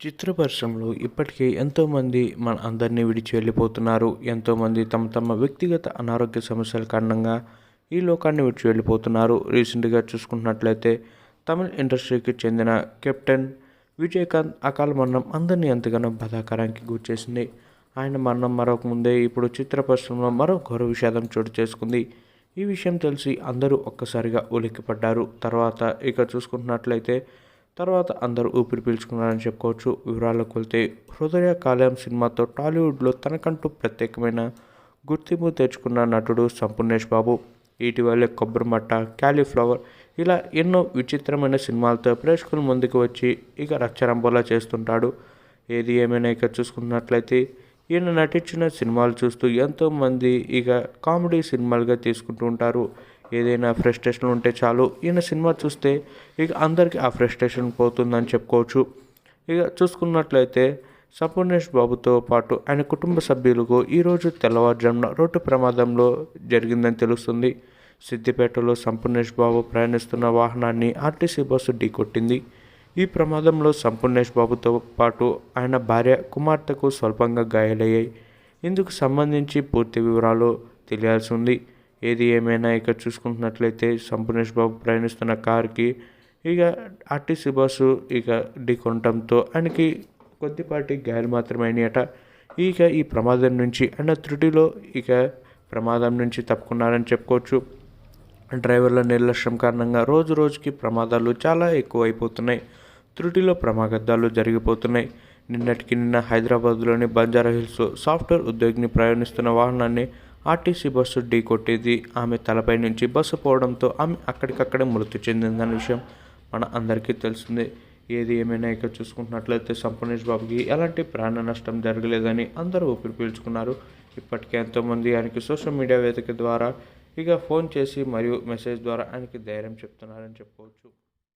చిత్ర పరిశ్రమలో ఇప్పటికే ఎంతోమంది మన అందరినీ విడిచి వెళ్ళిపోతున్నారు. ఎంతోమంది తమ తమ వ్యక్తిగత అనారోగ్య సమస్యల కారణంగా ఈ లోకాన్ని విడిచి వెళ్ళిపోతున్నారు. రీసెంట్గా చూసుకున్నట్లయితే తమిళ ఇండస్ట్రీకి చెందిన కెప్టెన్ విజయకాంత్ అకాల మరణం అందరినీ ఎంతగానో బాధాకరానికి గురిచేసింది. ఆయన మరణం మరొక ముందే ఇప్పుడు చిత్ర పరిశ్రమలో మరో ఘోర విషాదం చోటు చేసుకుంది. ఈ విషయం తెలిసి అందరూ ఒక్కసారిగా ఉలిక్కిపడ్డారు. తర్వాత ఇక చూసుకుంటున్నట్లయితే తర్వాత అందరూ ఊపిరి పీల్చుకున్నారని చెప్పుకోవచ్చు. వివరాలకు వెళ్తే హృదయ కాలం సినిమాతో టాలీవుడ్లో తనకంటూ ప్రత్యేకమైన గుర్తింపు తెచ్చుకున్న నటుడు సంపూర్ణేష్ బాబు. ఇటీవలే కొబ్బరిమట్ట క్యాలీఫ్లవర్ ఇలా ఎన్నో విచిత్రమైన సినిమాలతో ప్రేక్షకుల ముందుకు వచ్చి ఇక రచ్చరంబోలా చేస్తుంటాడు. ఏది ఏమైనా ఇక చూసుకున్నట్లయితే ఈయన నటించిన సినిమాలు చూస్తూ ఎంతోమంది ఇక కామెడీ సినిమాలుగా తీసుకుంటూ ఉంటారు. ఏదైనా ఫ్రస్ట్రేషన్ ఉంటే చాలు. ఈయన సినిమా చూస్తే ఇక అందరికీ ఆ ఫ్రస్ట్రేషన్ పోతుందని చెప్పుకోవచ్చు. ఇక చూసుకున్నట్లయితే సంపూర్ణేష్ బాబుతో పాటు ఆయన కుటుంబ సభ్యులకు ఈరోజు తెల్లవారుజామున రోడ్డు ప్రమాదంలో జరిగిందని తెలుస్తుంది. సిద్దిపేటలో సంపూర్ణేష్ బాబు ప్రయాణిస్తున్న వాహనాన్ని ఆర్టీసీ బస్సు ఢీకొట్టింది. ఈ ప్రమాదంలో సంపూర్ణేష్ బాబుతో పాటు ఆయన భార్య కుమార్తెకు స్వల్పంగా గాయాలయ్యాయి. ఇందుకు సంబంధించి పూర్తి వివరాలు తెలియాల్సి ఉంది. ఏది ఏమైనా ఇక చూసుకుంటున్నట్లయితే సంపూర్ణేష్ బాబు ప్రయాణిస్తున్న కార్కి ఇక ఆర్టీసీ బస్సు ఇక ఢీకొనడంతో ఆయనకి కొద్దిపాటి గాయాలు మాత్రమే అయినాయట. ఇక ఈ ప్రమాదం నుంచి ఆయన త్రుటిలో ఇక ప్రమాదం నుంచి తప్పుకున్నారని చెప్పుకోవచ్చు. డ్రైవర్ల నిర్లక్ష్యం కారణంగా రోజు రోజుకి ప్రమాదాలు చాలా ఎక్కువ అయిపోతున్నాయి త్రుటిలో ప్రమాదాలు జరిగిపోతున్నాయి. నిన్నటికి నిన్న హైదరాబాద్లోని బంజారా హిల్స్లో సాఫ్ట్వేర్ ఉద్యోగిని ప్రయాణిస్తున్న వాహనాన్ని ఆర్టీసీ బస్సు ఢీ కొట్టేది. ఆమె తలపై నుంచి బస్సు పోవడంతో ఆమె అక్కడికక్కడే మృతి చెందిందన్న విషయం మన అందరికీ తెలిసిందే. ఏది ఏమైనా ఇక చూసుకుంటున్నట్లయితే సంపూర్ణేష్ బాబుకి ఎలాంటి ప్రాణ నష్టం జరగలేదని అందరూ ఊపిరి పీల్చుకున్నారు. ఇప్పటికే ఎంతోమంది ఆయనకి సోషల్ మీడియా వేదిక ద్వారా ఇక ఫోన్ చేసి మరియు మెసేజ్ ద్వారా ఆయనకి ధైర్యం చెప్తున్నారని చెప్పుకోవచ్చు